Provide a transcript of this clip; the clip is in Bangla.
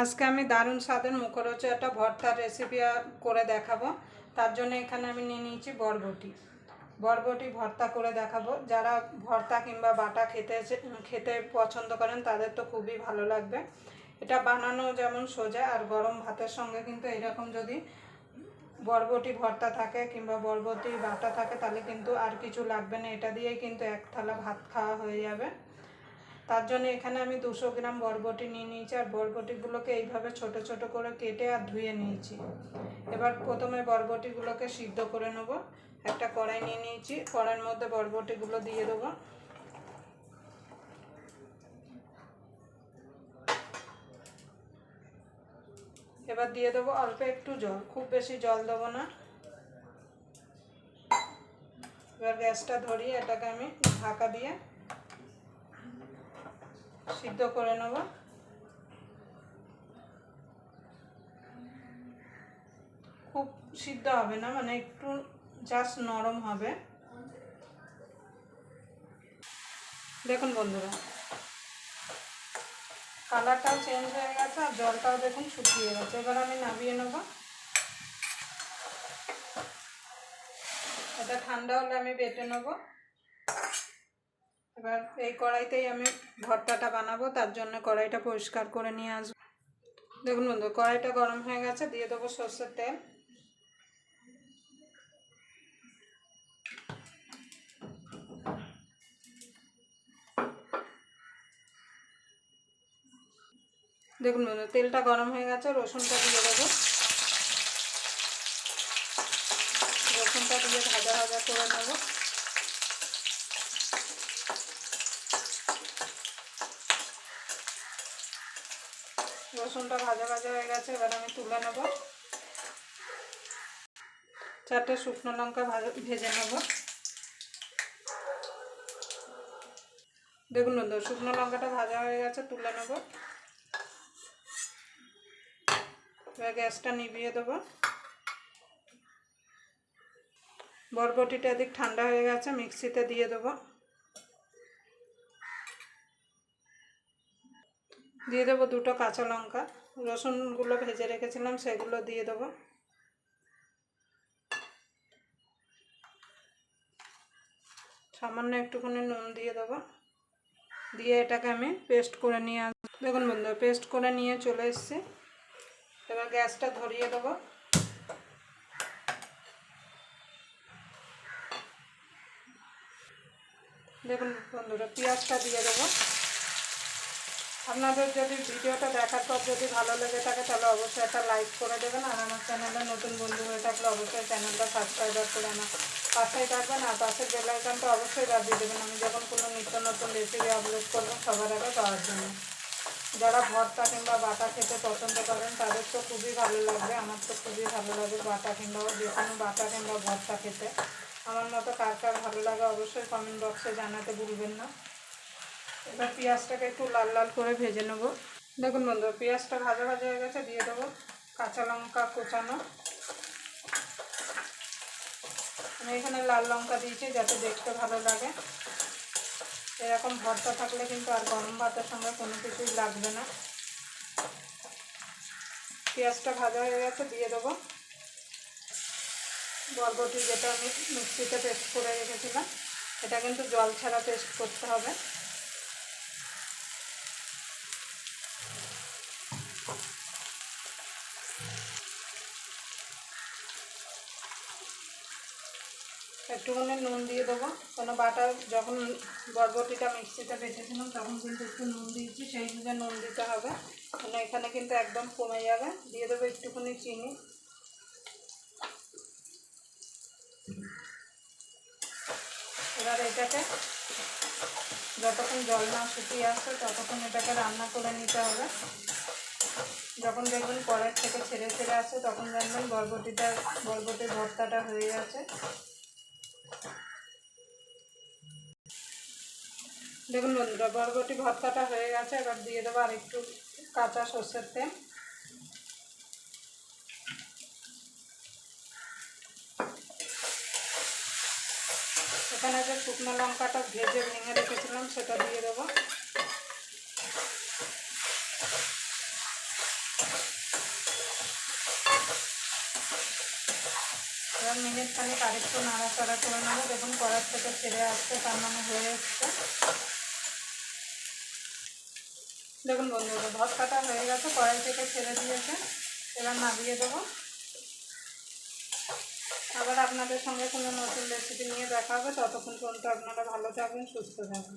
আজকে আমি দারুণ স্বাদের মুখরোচক ভর্তার রেসিপি করে দেখাবো। তার জন্য এখানে আমি নিয়ে নিয়েছি বরবটি। বরবটি ভর্তা করে দেখাবো। যারা ভর্তা কিংবা বাটা খেতে খেতে পছন্দ করেন, তাদের তো খুবই ভালো লাগবে। এটা বানানো যেমন সোজা, আর গরম ভাতের সঙ্গে কিন্তু এরকম যদি বরবটি ভর্তা থাকে কিংবা বরবটি বাটা থাকে, তাহলে কিন্তু আর কিছু লাগবে না। এটা দিয়েই কিন্তু এক থালা ভাত খাওয়া হয়ে যাবে। তার জন্য এখানে আমি দুশো গ্রাম বরবটি নিয়ে নিয়েছি, আর বরবটিগুলোকে এইভাবে ছোট ছোট করে কেটে আর ধুয়ে নিয়েছি। এবার প্রথমে বরবটিগুলোকে সিদ্ধ করে নেব। একটা কড়াই নিয়ে নিয়েছি, কড়াইয়ের মধ্যে বরবটিগুলো দিয়ে দেবো। এবার দিয়ে দেবো অল্প একটু জল, খুব বেশি জল দেবো না। এবার গ্যাসটা ধরিয়ে এটাকে আমি ঢাকা দিয়ে সিদ্ধ করে নেব। খুব সিদ্ধ হবে না মানে একটু জাস্ট নরম হবে। দেখুন বন্ধুরা, কালারটাও চেঞ্জ হয়ে গেছে আর জলটাও দেখুন শুকিয়ে গেছে। এবার আমি নামিয়ে নেব। এটা ঠান্ডা হলে আমি বেটে নেব। এবার এই কড়াইতেই আমি ভর্তাটা বানাবো, তার জন্য কড়াইটা পরিষ্কার করে নিয়ে আসব। দেখুন বন্ধু, কড়াইটা গরম হয়ে গেছে, দিয়ে দেবো সর্ষের তেল। দেখুন বন্ধু, তেলটা গরম হয়ে গেছে, রসুনটা দিয়ে দেবো। রসুনটা দিয়ে ভাজা ভাজা করে নেব। রসুনটা ভাজা ভাজা হয়ে গেছে, এবার আমি তুলে নেব। চারটে শুকনো লঙ্কা ভাজা, ভেজে নেব। দেখুন বন্ধু, শুকনো লঙ্কাটা ভাজা হয়ে গেছে, তুলে নেব। এবার গ্যাসটা নিভিয়ে দেবো। বরবটিটা এদিক ঠান্ডা হয়ে গেছে, মিক্সিতে দিয়ে দেবো। দিয়ে দেবো দুটো কাঁচা লঙ্কা। রসুনগুলো ভেজে রেখেছিলাম, সেগুলো দিয়ে দেবো। সামান্য একটুখানি নুন দিয়ে দেবো। দিয়ে এটাকে আমি পেস্ট করে নিয়ে আস, দেখুন বন্ধু পেস্ট করে নিয়ে চলে এসছি। এবার গ্যাসটা ধরিয়ে দেবো। দেখুন বন্ধুরা, পেঁয়াজটা দিয়ে দেবো। আপনাদের যদি ভিডিওটা দেখার পর যদি ভালো লেগে থাকে, তাহলে অবশ্যই একটা লাইক করে দেবেন। আর আমার চ্যানেলে নতুন বন্ধু হয়ে থাকলে অবশ্যই চ্যানেলটা সাবস্ক্রাইবার করে আমার পাশেই থাকবেন। আর পাশের বেল আইকনটা অবশ্যই বাজিয়ে দেবেন। আমি যখন কোনো নিত্য নতুন রেসিপি আপলোড করব, সবার আগে পাওয়ার জন্য। যারা ভর্তা কিংবা বাটা খেতে পছন্দ করেন, তাদের তো খুবই ভালো লাগবে। আমার তো খুবই ভালো লাগে বাটা কিংবা যে কোনো বাটা কিংবা ভর্তা খেতে। আমার মতো কার কার ভালো লাগে, অবশ্যই কমেন্ট বক্সে জানাতে ভুলবেন না। এবার পেঁয়াজটাকে একটু লাল লাল করে ভেজে নেব। দেখুন বন্ধু পেঁয়াজটা ভাজা ভাজা হয়ে গেছে, দিয়ে দেবো কাঁচা লঙ্কা কোচানো। আমি এখানে লাল লঙ্কা দিয়েছি যাতে দেখতে ভালো লাগে। এরকম ভর্তা থাকলে কিন্তু আর গরম ভাতের সঙ্গে কোনো কিছুই লাগবে না। পেঁয়াজটা ভাজা হয়ে গেছে, দিয়ে দেবো বরবটি যেটা আমি মিক্সিতে পেস্ট করে রেখেছিলাম। এটা কিন্তু জল ছাড়া পেস্ট করতে হবে। একটুখানি নুন দিয়ে দেবো। কোনো বাটার যখন বরবটিটা মিক্সিতে বেঁচেছিলাম তখন কিন্তু একটু নুন দিয়েছি, সেই বুঝে নুন দিতে হবে। মানে এখানে কিন্তু একদম কমে যাবে। দিয়ে দেবো একটুখানি চিনি। এবার এটাকে যতক্ষণ জল না শুকিয়ে আসছে, ততক্ষণ এটাকে রান্না করে নিতে হবে। যখন দেখবেন কড়াই থেকে ছেড়ে ছেড়ে আসছে, তখন জানবেন বরবটিটা, বরবটির ভর্তাটা হয়ে গেছে। দেখুন বন্ধুরা, বরবটি ভর্তাটা হয়ে গেছে। এবার দিয়ে দেবো আর একটু কাঁচা সর্ষের তেল। এখানে যে শুকনো লঙ্কাটা ভেজে ভেঙে রেখেছিলাম, সেটা দিয়ে দেবো। এবার মিনিট খানিক আরেকটু নাড়াচাড়া করে নেব। দেখুন করার থেকে ছেড়ে আসছে, তার মানে হয়ে এসছে। দেখুন বন্ধুরা কাটা হয়ে গেছে, কড়াই থেকে ছেড়ে দিয়েছে, এবার নামিয়ে দেবো। আবার আপনাদের সঙ্গে কোনো নতুন রেসিপি নিয়ে দেখা হবে, ততক্ষণ পর্যন্ত আপনারা ভালো থাকবেন, সুস্থ থাকবেন।